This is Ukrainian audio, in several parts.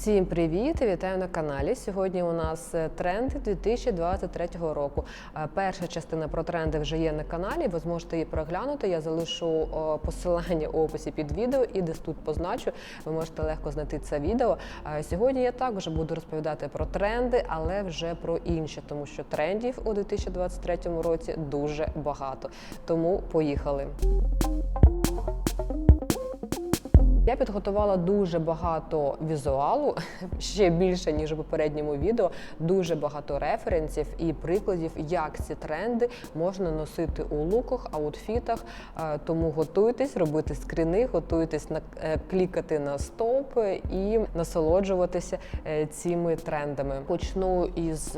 Всім привіт! Вітаю на каналі. Сьогодні у нас е, тренди 2023 року. Е, Перша частина про тренди вже є на каналі. Ви зможете її переглянути. Я залишу посилання у описі під відео і десь тут позначу. Ви можете легко знайти це відео. Е, Сьогодні я також буду розповідати про тренди, але вже про інші, тому що трендів у 2023 році дуже багато. Тому поїхали. Я підготувала дуже багато візуалу, ще більше ніж у попередньому відео. Дуже багато референсів і прикладів, як ці тренди можна носити у луках, аутфітах. Е, Тому готуйтесь, робити скріни, готуйтесь на е, клікати на стоп і насолоджуватися е, цими трендами. Почну із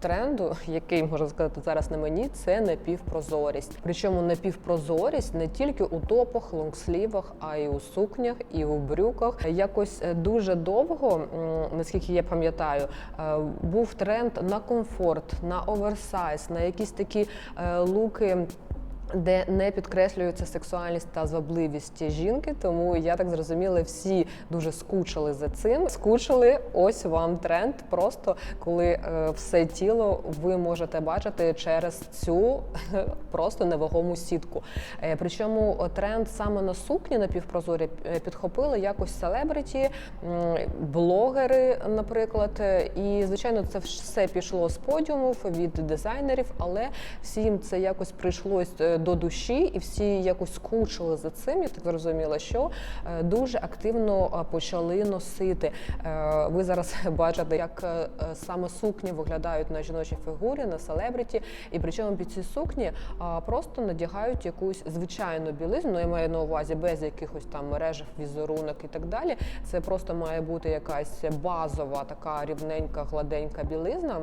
тренду, який можна сказати зараз на мені, це напівпрозорість. Причому напівпрозорість не тільки у топах, лонгслівах, а й у сукнях, і у брюках. Якось е, дуже довго, наскільки я пам'ятаю, е, був тренд на комфорт, на оверсайз, на якісь такі е, луки. Де не підкреслюється сексуальність та звабливість жінки, тому я так зрозуміла, всі дуже скучили за цим. Скучили, ось вам тренд. Просто коли е, все тіло ви можете бачити через цю просто невагому сітку. Е, причому тренд саме на сукні напівпрозорі е, підхопили якось селебриті, блогери, наприклад. Е, І звичайно, це все пішло з подіумів від дизайнерів, але всім це якось прийшлось е, до душі, і всі якось скучили за цим. Я так зрозуміла, що е, дуже активно е, почали носити. Е, Ви зараз бачите, як саме сукні виглядають на жіночій фігурі, на селебриті, і причому під ці сукні просто надягають якусь звичайну білизну. Ну, я маю на увазі без якихось там мережів, візерунок і так далі. Це просто має бути якась базова, така рівненька, гладенька білизна.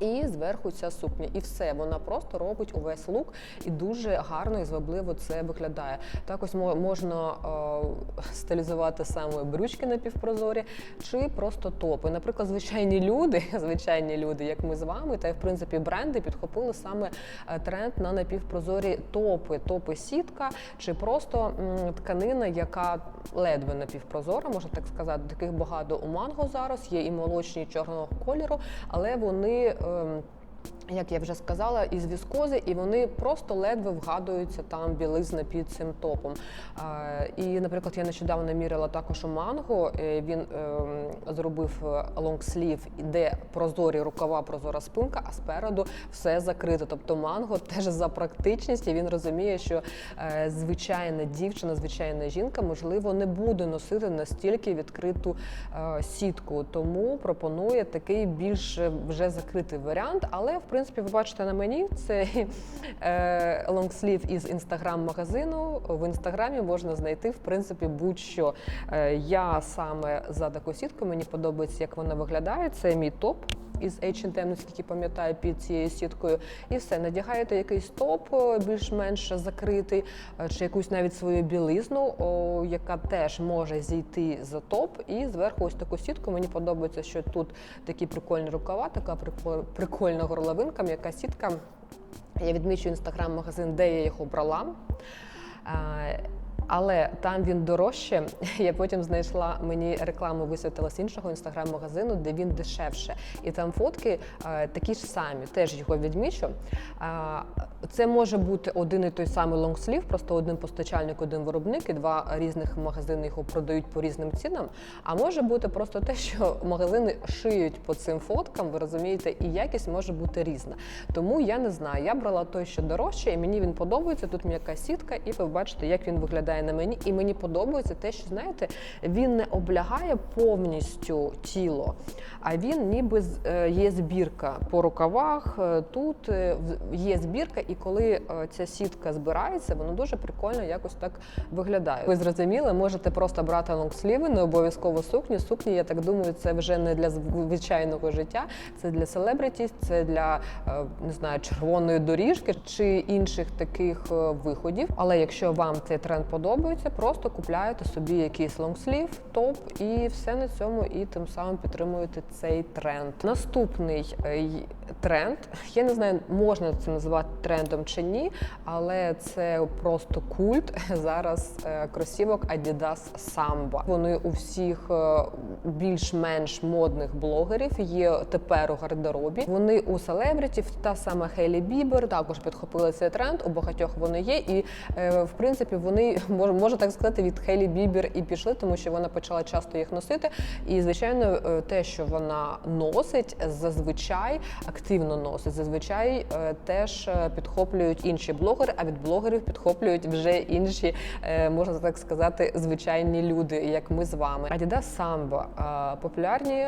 І зверху ця сукня, і все вона просто робить увесь лук і дуже гарно і звабливо це виглядає. Також мо- можна е, стилізувати саме брючки напівпрозорі, чи просто топи. Наприклад, звичайні люди, звичайні люди, як ми з вами, та й в принципі бренди підхопили саме е, тренд на напівпрозорі топи, топи сітка, чи просто тканина, яка ледве напівпрозора, можна так сказати. Таких багато у манго зараз є і молочні чорного кольору, але вони. Ем, як я вже сказала, із віскози, і вони просто ледве вгадуються там білизна під цим топом. Е, І, наприклад, я нещодавно міряла також у манго. е, Він ем, зробив лонгслів, де прозорі рукава, прозора спинка, а спереду все закрито. Тобто манго теж за практичність, і він розуміє, що е, звичайна дівчина, звичайна жінка, можливо, не буде носити настільки відкриту е, сітку. Тому пропонує такий більш е, вже закритий варіант. Але в принципі, ви бачите на мені це е, лонгслів із інстаграм-магазину. В інстаграмі можна знайти в принципі будь-що. Е, я саме за таку сітку мені подобається, як вона виглядає. Це мій топ. Із H&M, наскільки пам'ятаю, під цією сіткою, і все надягаєте якийсь топ е, більш-менш закритий, чи якусь навіть свою білизну, о, яка теж може зійти за топ. І зверху ось таку сітку. Мені подобається, що тут такі прикольні рукава, така прикол- прикольна горловинка, м'яка сітка. Я відмічу інстаграм-магазин, де я їх обрала. Але там він дорожче. Я потім знайшла мені рекламу, висвітила з іншого інстаграм-магазину, де він дешевше. І там фотки е, такі ж самі. Теж його відмічу. Е, Це може бути один і той самий лонгслів, просто один постачальник, один виробник, і два різних магазини його продають по різним цінам. А може бути просто те, що магазини шиють по цим фоткам, ви розумієте, і якість може бути різна. Тому я не знаю. Я брала той, що дорожче, і мені він подобається. Тут м'яка сітка, і ви бачите, як він виглядає на мені. І мені подобається те, що знаєте, він не облягає повністю тіло, а він ніби е, є збірка по рукавах. е, Тут е, є збірка, і коли ця сітка збирається, воно дуже прикольно якось так виглядає. Ви зрозуміли, можете просто брати лонгсліви, не обов'язково сукні. Сукні, я так думаю, це вже не для звичайного життя, це для селебриті, це для не знаю, червоної доріжки чи інших таких виходів. Але якщо вам цей тренд подобається, подобається, просто купляєте собі якийсь лонгслів, топ і все на цьому, і тим самим підтримуєте цей тренд. Наступний е, тренд, я не знаю, можна це називати трендом чи ні, але це просто культ зараз е, кросівок Adidas Samba. Вони у всіх е, більш-менш модних блогерів є тепер у гардеробі. Вони у селебритів, та сама Хейлі Бібер також підхопили цей тренд. У багатьох вони є, і в принципі вони мож- можна так сказати від Хейлі Бібер і пішли, тому що вона почала часто їх носити. І звичайно, е, те, що вона носить, зазвичай активно носить. Зазвичай е, теж е, підхоплюють інші блогери, а від блогерів підхоплюють вже інші, можна так сказати, звичайні люди, як ми з вами. Adidas Samba популярні,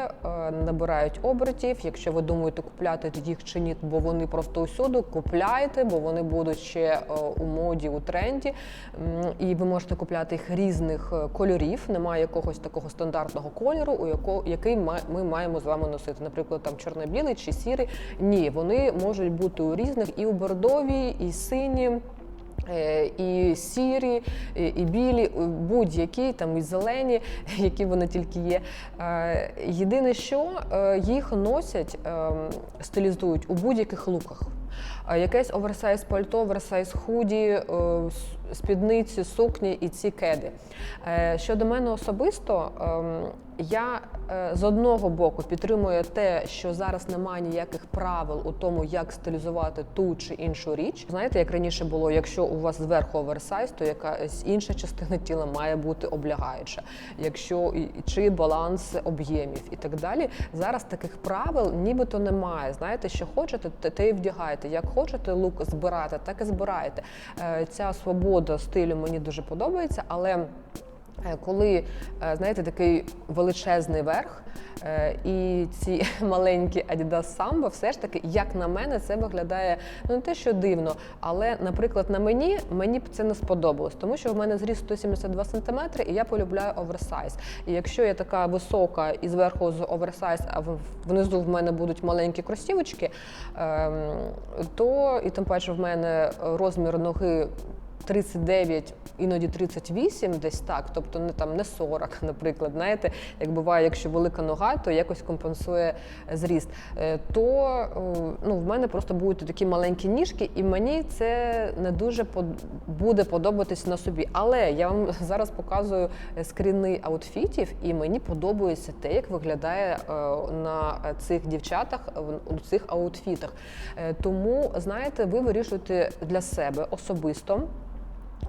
набирають обертів. Якщо ви думаєте купляти їх чи ні, бо вони просто усюди, купляйте, бо вони будуть ще у моді, у тренді. М, І ви можете купляти їх різних е, кольорів. Немає якогось такого стандартного кольору, у якого який ми маємо з вами носити. Наприклад, там чорно-білий чи сірий. Ні, вони можуть бути у різних і у бордові, і сині. е, І сірі, і білі, будь-які там і зелені, які вони тільки є. Е, Єдине, що їх носять, е, стилізують у будь-яких луках. Якесь оверсайз пальто, оверсайз худі, е, спідниці, сукні і ці кеди. Е, Щодо мене особисто, ем, я е, з одного боку підтримую те, що зараз немає ніяких правил у тому, як стилізувати ту чи іншу річ. Знаєте, як раніше було, якщо у вас зверху оверсайз, то якась інша частина тіла має бути облягаюча, якщо чи баланс об'ємів і так далі. Зараз таких правил нібито немає. Знаєте, що хочете, те- те і вдягаєте. Як хочете лук збирати, так і збираєте. Е, Ця свобода стилю мені дуже подобається, але. Е, Коли е, знаєте такий величезний верх е, і ці маленькі Adidas Samba, все ж таки, як на мене, це виглядає ну не те, що дивно, але, наприклад, на мені мені б це не сподобалось, тому що в мене зріс 172 см, і я полюбляю оверсайз. І якщо я така висока і зверху з оверсайз, а внизу в мене будуть маленькі кросівочки, ем, то і тим паче в мене розмір ноги 39, іноді 38, десь так, тобто не там не 40, наприклад. Знаєте, як буває, якщо велика нога, то якось компенсує зріст. Е, То е, ну, в мене просто будуть такі маленькі ніжки, і мені це не дуже буде подобатись на собі. Але я вам зараз показую скріни аутфітів, і мені подобається те, як виглядає е, на цих дівчатах у цих аутфітах. Е, Тому, знаєте, ви вирішуєте для себе особисто.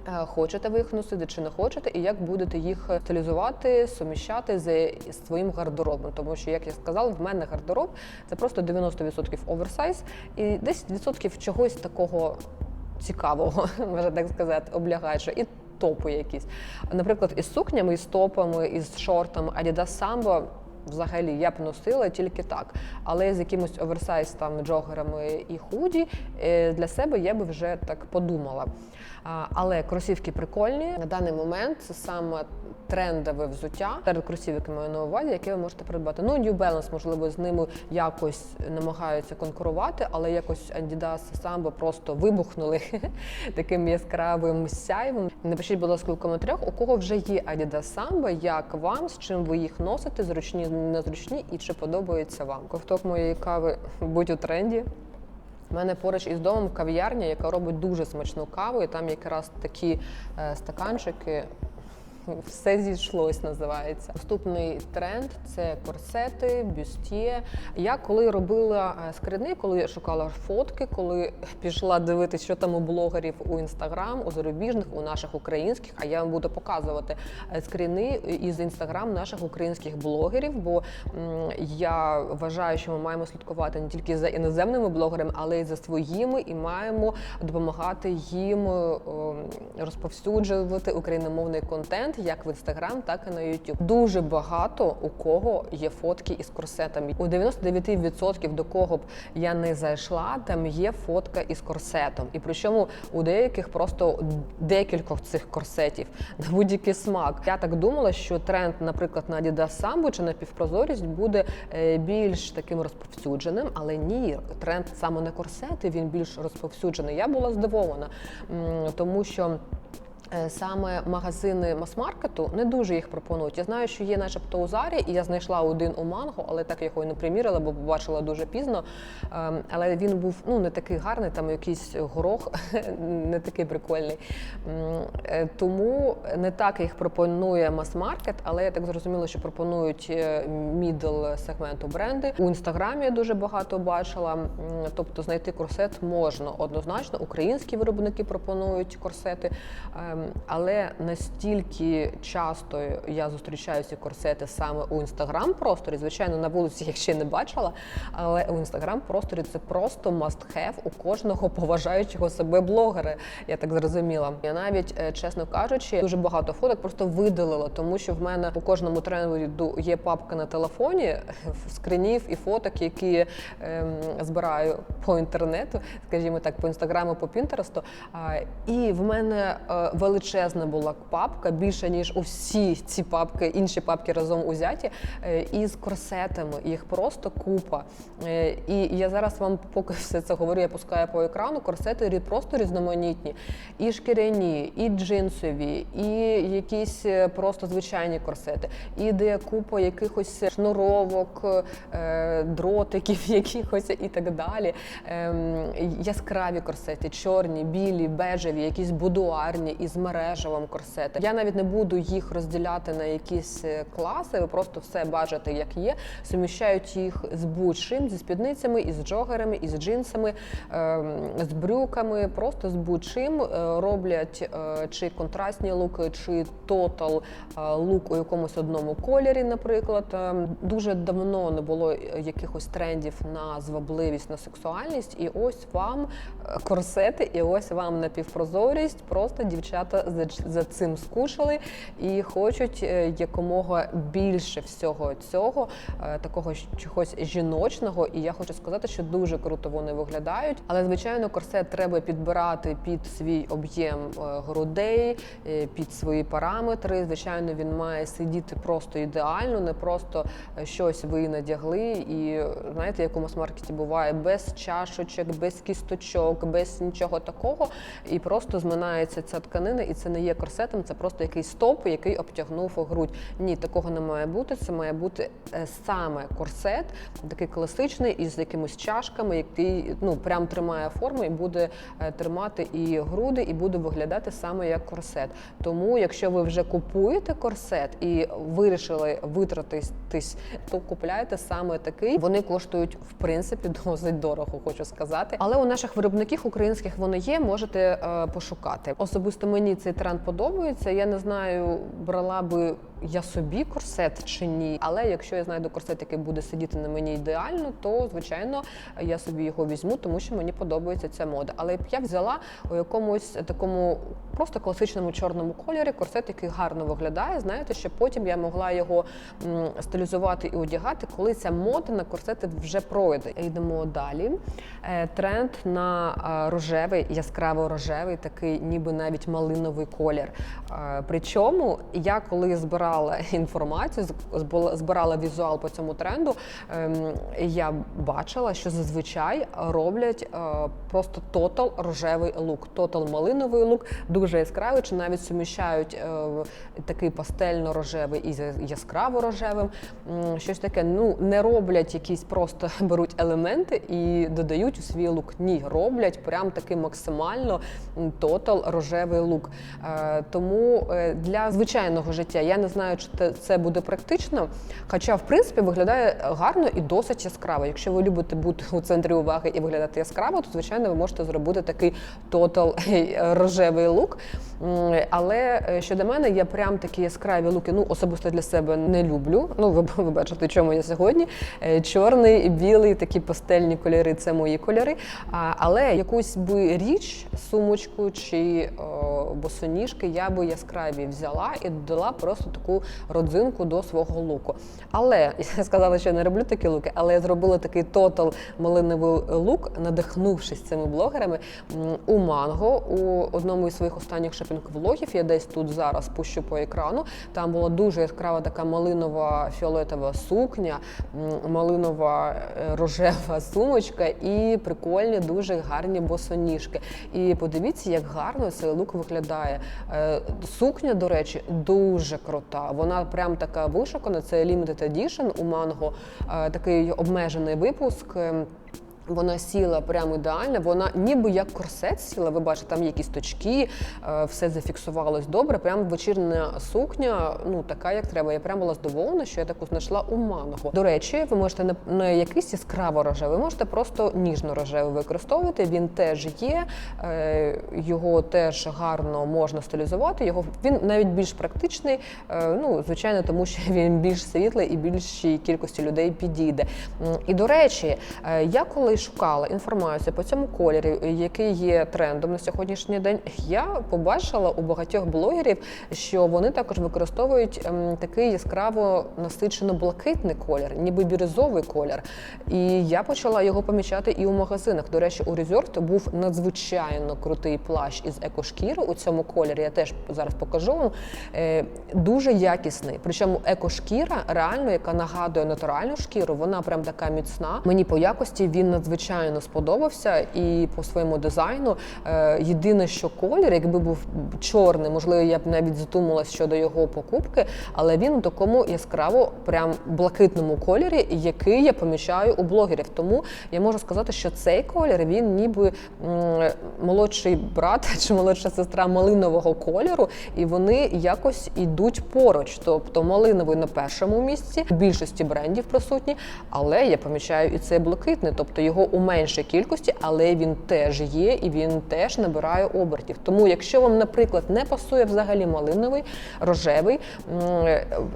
Е, Хочете ви їх носити чи не хочете, і як будете їх стилізувати, суміщати з своїм гардеробом. Тому що, як я сказала, в мене гардероб це просто 90% оверсайз і 10% чогось такого цікавого, можна так сказати, облягаючого. І топи якісь. Наприклад, із сукнями, із топами, із шортами Adidas Samba Взагалі я б носила тільки так, але з якимось оверсайз там джогерами і худі е, для себе я би вже так подумала. Але кросівки прикольні. На даний момент це саме трендове взуття серед кросівок маю на увазі, яке ви можете придбати. Ну, New Balance, можливо, з ними якось намагаються конкурувати, але якось Adidas Samba просто вибухнули таким яскравим сяйвом. Напишіть, будь ласка, у коментарях, у кого вже є Adidas Samba, як вам, з чим ви їх носите, зручні, незручні і чи подобається вам. Ковток моєї кави будь у тренді. У мене поруч із домом кав'ярня, яка робить дуже смачну каву, і там якраз такі е, стаканчики. Все зійшлось, називається. Наступний тренд це корсети, бюстє. Я коли робила е, скрини, коли я шукала фотки, коли пішла дивитися, що там у блогерів у інстаграм, у зарубіжних, у наших українських, а я вам буду показувати е, скрини із інстаграм наших українських блогерів, бо я вважаю, що ми маємо слідкувати не тільки за іноземними блогерами, але й за своїми, і маємо допомагати їм е, розповсюджувати україномовний контент як в інстаграм, так і на YouTube. Дуже багато у кого є фотки із корсетами. У 99% до кого б я не зайшла, там є фотка із корсетом. І причому у деяких просто декількох цих корсетів на будь-який смак. Я так думала, що тренд, наприклад, на Adidas Sambo чи на півпрозорість буде е, більш таким розповсюдженим, але ні, тренд саме на корсети він більш розповсюджений. Я була здивована, тому що. Е, саме магазини мас-маркету не дуже їх пропонують. Я знаю, що є, начебто, у Зарі, і я знайшла один у Манго, але так його і не примірила, бо побачила дуже пізно. Ем, Але він був ну не такий гарний, там якийсь горох, не такий прикольний. Е, Тому не так їх пропонує мас-маркет, але я так зрозуміла, що пропонують е, мідл сегменту бренди. У інстаграмі я дуже багато бачила. Тобто знайти корсет можна однозначно. Українські виробники пропонують корсети, Ем, але настільки часто я зустрічаю ці корсети саме у інстаграм-просторі. Звичайно, на вулиці я ще не бачила, але у інстаграм-просторі це просто must-have у кожного поважаючого себе блогера. Я так зрозуміла. Я навіть, е, чесно кажучи, дуже багато фоток просто видалила, тому що в мене у кожному тренду є папка на телефоні скринів і фоток, які ем, збираю по інтернету, скажімо так, по інстаграму, по Пінтересту. І в мене е, величезна була папка, більше ніж усі ці папки, інші папки разом узяті, е, із корсетами. Їх просто купа. Е, І я зараз вам, поки все це говорю, я пускаю по екрану. Корсети просто різноманітні. І шкіряні, і джинсові, і якісь е, просто звичайні корсети. І де купа якихось шнуровок, дротиків, якихось і так далі. Ем, Яскраві корсети, чорні, білі, бежеві, якісь будуарні із мережевим корсети. Я навіть не буду їх розділяти на якісь е, класи. Ви просто все бачите, як є. Суміщають їх з будь-чим, зі спідницями, із джогерами, із джинсами, ем, з брюками, просто з будь-чим Е, роблять е, чи контрастні луки, чи тотал лук у якомусь одному кольорі, наприклад. Ем, Дуже давно не було якихось трендів на звабливість, на сексуальність, і ось вам корсети, і ось вам напівпрозорість. Просто дівчата за, за цим скушали і хочуть е, якомога більше всього цього, е, такого чогось жіночного. І я хочу сказати, що дуже круто вони виглядають. Але звичайно, корсет треба підбирати під свій об'єм е, грудей, під свої параметри. Звичайно, він має сидіти просто ідеально, не просто щось ви надягли. І знаєте, як у мас-маркеті буває без чашечок, без кісточок, без нічого такого. І просто зминається ця тканина, і це не є корсетом, це просто якийсь стоп, який обтягнув грудь. Ні, такого не має бути. Це має бути е, саме корсет, такий класичний, із якимись чашками, який ну прям тримає форму і буде е, тримати і груди, і буде виглядати саме як корсет. Тому, якщо ви вже купуєте корсет і вирішили витратитись, то купляйте саме такий. Вони коштують в принципі досить дорого, хочу сказати. Але у наших виробників українських вони є, можете е, пошукати. Особисто мені цей тренд подобається. Я не знаю, брала би я собі корсет чи ні. Але якщо я знайду корсет, який буде сидіти на мені ідеально, то звичайно я собі його візьму, тому що мені подобається ця мода. Але я взяла у якомусь такому просто класичному чорному кольорі корсет, який гарно виглядає. Знаєте, щоб потім я могла його стилізувати і одягати, коли ця мода на корсети вже пройде. Йдемо далі. Е, Тренд на рожевий, яскраво рожевий, такий, ніби навіть малиновий колір. Е, Причому я коли збирала інформацію, збирала візуал по цьому тренду, ем, я бачила, що зазвичай роблять е, просто тотал рожевий лук, тотал малиновий лук, дуже яскравий, чи навіть суміщають е, такий пастельно-рожевий із яскраво-рожевим. Щось таке. Ну не роблять якісь просто беруть елементи і додають у свій лук. Ні, роблять прям такий максимально тотал рожевий лук. Е, Тому е, для звичайного життя я не знаю, чи це буде практично. Хоча, в принципі, виглядає гарно і досить яскраво. Якщо ви любите бути у центрі уваги і виглядати яскраво, то звичайно ви можете зробити такий тотал рожевий лук. Але е, щодо мене, я прям такі яскраві луки, ну особисто для себе не люблю. Ну, ви, ви бачите, чому я сьогодні. Е, Чорний, білий, такі пастельні кольори це мої кольори. Але якусь би річ, сумочку чи босоніжки я би яскраві взяла і додала просто таку родзинку до свого луку. Але я сказала, що я не роблю такі луки, але я зробила такий тотал малиновий лук, надихнувшись цими блогерами у манго у одному із своїх останніх шопінг декілька влогів. Я десь тут зараз пущу по екрану. Там була дуже яскрава така малинова фіолетова сукня, малинова е, рожева сумочка і прикольні, дуже гарні босоніжки. І подивіться, як гарно цей лук виглядає. Е, Сукня, до речі, дуже крута. Вона прям така вишукана. Це limited edition у манго, е, такий обмежений випуск. Вона сіла прямо ідеально, вона ніби як корсет сіла. Ви бачите, там якісь точки, е, все зафіксувалось добре. Прям вечірня сукня, ну така як треба. Я прям була здоволена, що я таку знайшла у манго. До речі, ви можете не, не якийсь яскраво рожевий, ви можете просто ніжно рожевий використовувати. Він теж є, е, його теж гарно можна стилізувати. Його він навіть більш практичний. е, Ну звичайно, тому що він більш світлий і більшій кількості людей підійде. І до речі, я коли шукала інформацію по цьому кольорі, який є трендом на сьогоднішній день, я побачила у багатьох блогерів, що вони також використовують ем, такий яскраво насичено блакитний колір, ніби бірюзовий колір. І я почала його помічати і у магазинах. До речі, у Resort був надзвичайно крутий плащ із екошкіри у цьому кольорі. Я теж зараз покажу вам. Е, Дуже якісний. Причому екошкіра, реально, яка нагадує натуральну шкіру, вона прям така міцна. Мені по якості він надзвичайно сподобався і по своєму дизайну. Е, Єдине, що колір, якби був чорний, можливо, я б навіть задумалась щодо його покупки, але він у такому яскраво, прям блакитному кольорі, який я помічаю у блогерів. Тому я можу сказати, що цей колір він ніби молодший брат чи молодша сестра малинового кольору, і вони якось ідуть поруч. Тобто малиновий на першому місці, в більшості брендів присутні, але я помічаю і цей блакитний, тобто його у меншій кількості, але він теж є і він теж набирає обертів. Тому, якщо вам, наприклад, не пасує взагалі малиновий, рожевий,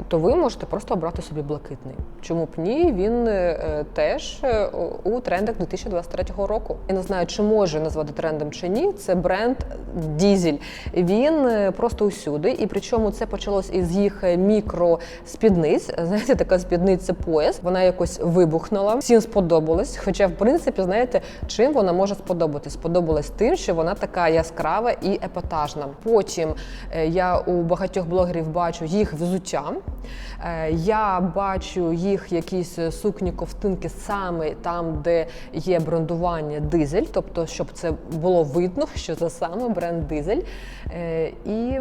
то ви можете просто обрати собі блакитний. Чому б ні? Він е, теж е, у трендах 2023 року. Я не знаю, чи може назвати трендом чи ні. Це бренд Дізель. Він е, просто усюди, і причому це почалось із їх мікроспідниць. Знаєте, така спідниця пояс. Вона якось вибухнула. Всім сподобалось. Хоча, в принципі, знаєте, чим вона може сподобатись? Сподобалась тим, що вона така яскрава і епатажна. Потім е, я у багатьох блогерів бачу їх взуття. Е, Я бачу їх якісь сукні ковтинки саме там, де є брендування дизель, тобто, щоб це було видно, що це саме бренд дизель. Е, І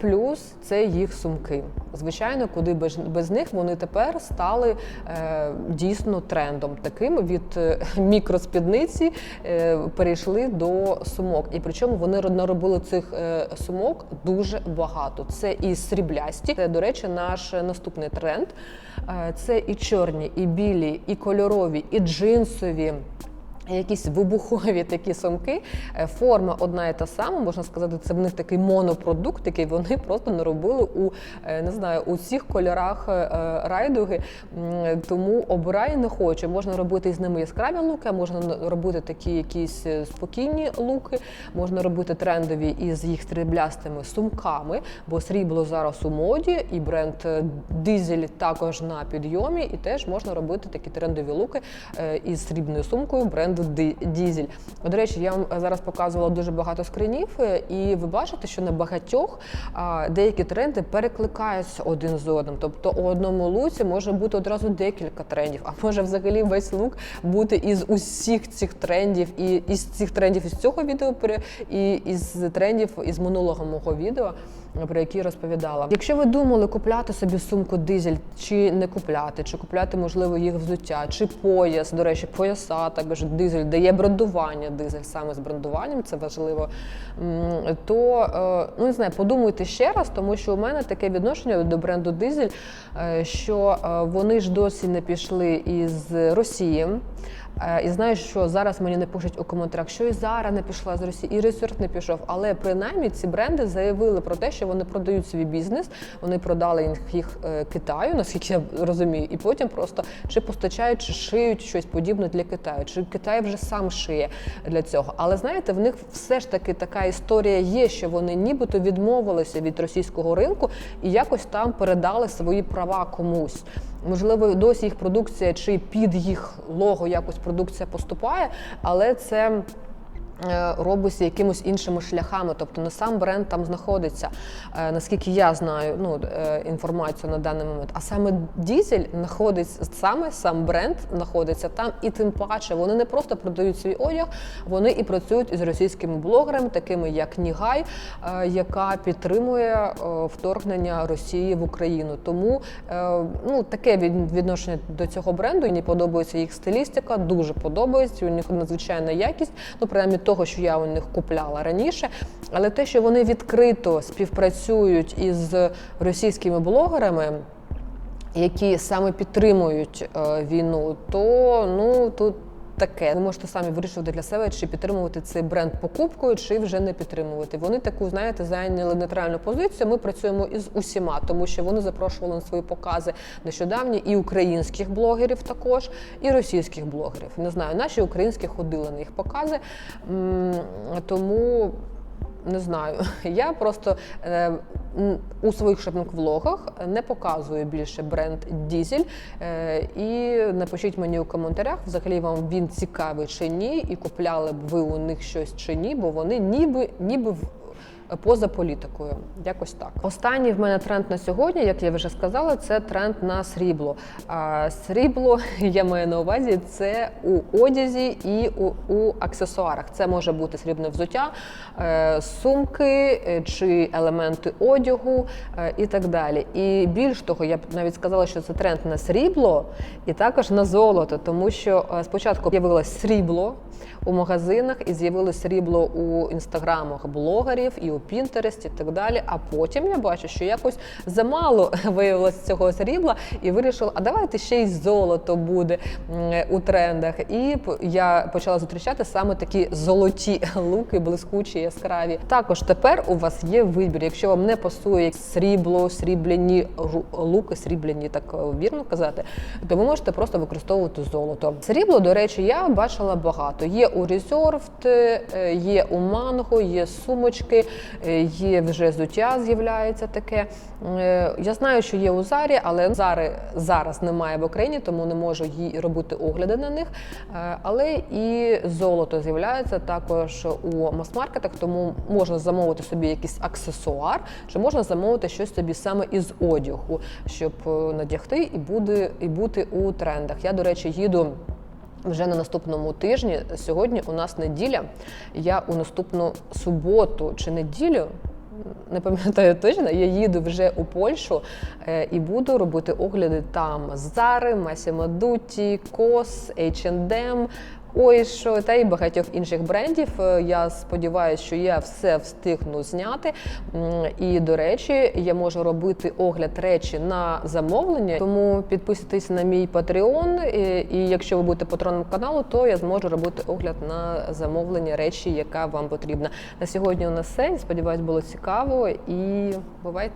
плюс це їх сумки. Звичайно, куди без, них вони тепер стали е, дійсно трендом. Таким від е, мікроспідниці е, перейшли до сумок. І причому вони наробили цих е, сумок дуже багато. Це і сріблясті. Це, до речі, наш наступний тренд. Е, Це і чорні, і білі, і кольорові, і джинсові. Якісь вибухові такі сумки, Е, форма одна і та сама, можна сказати, це в них такий монопродукт, який вони просто наробили у е, не знаю у всіх кольорах е, райдуги. Тому обирай не хочу. Можна робити з ними яскраві луки, а можна робити такі якісь спокійні луки, можна робити трендові із їх сріблястими сумками, бо срібло зараз у моді, і бренд Дізель також на підйомі, і теж можна робити такі трендові луки із срібною сумкою бренду Дізель. До речі, я вам зараз показувала дуже багато скринів, е, і ви бачите, що на багатьох деякі тренди перекликаються один з одним. Тобто у одному луці може бути одразу декілька трендів, а може взагалі весь лук бути із усіх цих трендів, і із цих трендів із цього відео і із трендів із минулого мого відео. Про які розповідала. Якщо ви думали купляти собі сумку дизель чи не купляти, чи купляти, можливо, їх взуття, чи пояс, до речі, пояса також дизель дає брендування дизель саме з брендуванням, це важливо. То е, ну не знаю, подумайте ще раз, тому що у мене таке відношення до бренду дизель, е, що е, вони ж досі не пішли із Росії. Е, І знаю, що зараз мені не пишуть у коментарях, що і Зара не пішла з Росії, і Resort не пішов. Але принаймні ці бренди заявили про те, що вони продають свій бізнес. Вони продали їх, їх е, Китаю, наскільки я розумію, і потім просто чи постачають, чи шиють щось подібне для Китаю, чи Китай вже сам шиє для цього. Але знаєте, в них все ж таки така історія є, що вони нібито відмовилися від російського ринку і якось там передали свої права комусь. Можливо, досі їх продукція чи під їх лого якось продукція поступає, але це робиться якимось іншими шляхами, тобто не сам бренд там знаходиться, е, наскільки я знаю ну, е, інформацію на даний момент, а саме дізель знаходиться саме сам бренд знаходиться там, і тим паче вони не просто продають свій одяг, вони і працюють із російськими блогерами, такими як Нігай, е, яка підтримує е, вторгнення Росії в Україну. Тому е, ну таке відношення до цього бренду. Мені подобається їх стилістика, дуже подобається. У них надзвичайна якість. Ну принаймні того, що я у них купляла раніше. Але те, що вони відкрито співпрацюють із російськими блогерами. Які саме підтримують е, війну, то ну тут таке. Ви можете самі вирішувати для себе, чи підтримувати цей бренд покупкою, чи вже не підтримувати. Вони таку, знаєте, зайняли нейтральну позицію. Ми працюємо із усіма, тому що вони запрошували на свої покази нещодавні і українських блогерів також, і російських блогерів. Не знаю, наші українські ходили на їх покази. Тому не знаю. Я просто е, у своїх шопінг-влогах не показую більше бренд Дізель. Е, і напишіть мені у коментарях, взагалі вам він цікавий чи ні, і купляли б ви у них щось чи ні, бо вони ніби ніби. Поза політикою, якось так. Останній в мене тренд на сьогодні, як я вже сказала, це тренд на срібло. А срібло я маю на увазі це у одязі і у, у аксесуарах. Це може бути срібне взуття, е, сумки е, чи елементи одягу е, і так далі. І більш того, я б навіть сказала, що це тренд на срібло і також на золото, тому що спочатку з'явилось срібло у магазинах і з'явилось срібло у інстаграмах блогерів і у Пінтересті і так далі. А потім я бачу, що якось замало виявилось цього срібла, і вирішила, а давайте ще й золото буде у трендах. І я почала зустрічати саме такі золоті луки, блискучі, яскраві. Також тепер у вас є вибір. Якщо вам не пасує срібло, срібляні луки, срібляні, так е, вірно казати, то ви можете просто використовувати золото. Срібло, до речі, я бачила багато. Є у Reserved, е, є у Манго, є сумочки, е, є вже зуття з'являється таке. Е, Я знаю, що є у Зарі, але Зари зараз немає в Україні, тому не можу їй робити огляди на них. Але і золото з'являється також у мас-маркетах, тому можна замовити собі якийсь аксесуар, чи можна замовити щось собі саме із одягу, щоб надягти і буде і бути у трендах. Я, до речі, їду. Вже на наступному тижні. Сьогодні у нас неділя. Я у наступну суботу чи неділю. Не пам'ятаю точно, я їду вже у Польщу е, і буду робити огляди там Зари, Масі Мадуті, Кос, H&M, Ойшо та й багатьох інших брендів. Е, Я сподіваюся, що я все встигну зняти. І до речі, я можу робити огляд речі на замовлення. Тому підписуйтесь на мій Patreon, і, і якщо ви будете патроном каналу, то я зможу робити огляд на замовлення речі, яка вам потрібна. На сьогодні у нас все. Сподіваюсь, було цікаво і бувайте.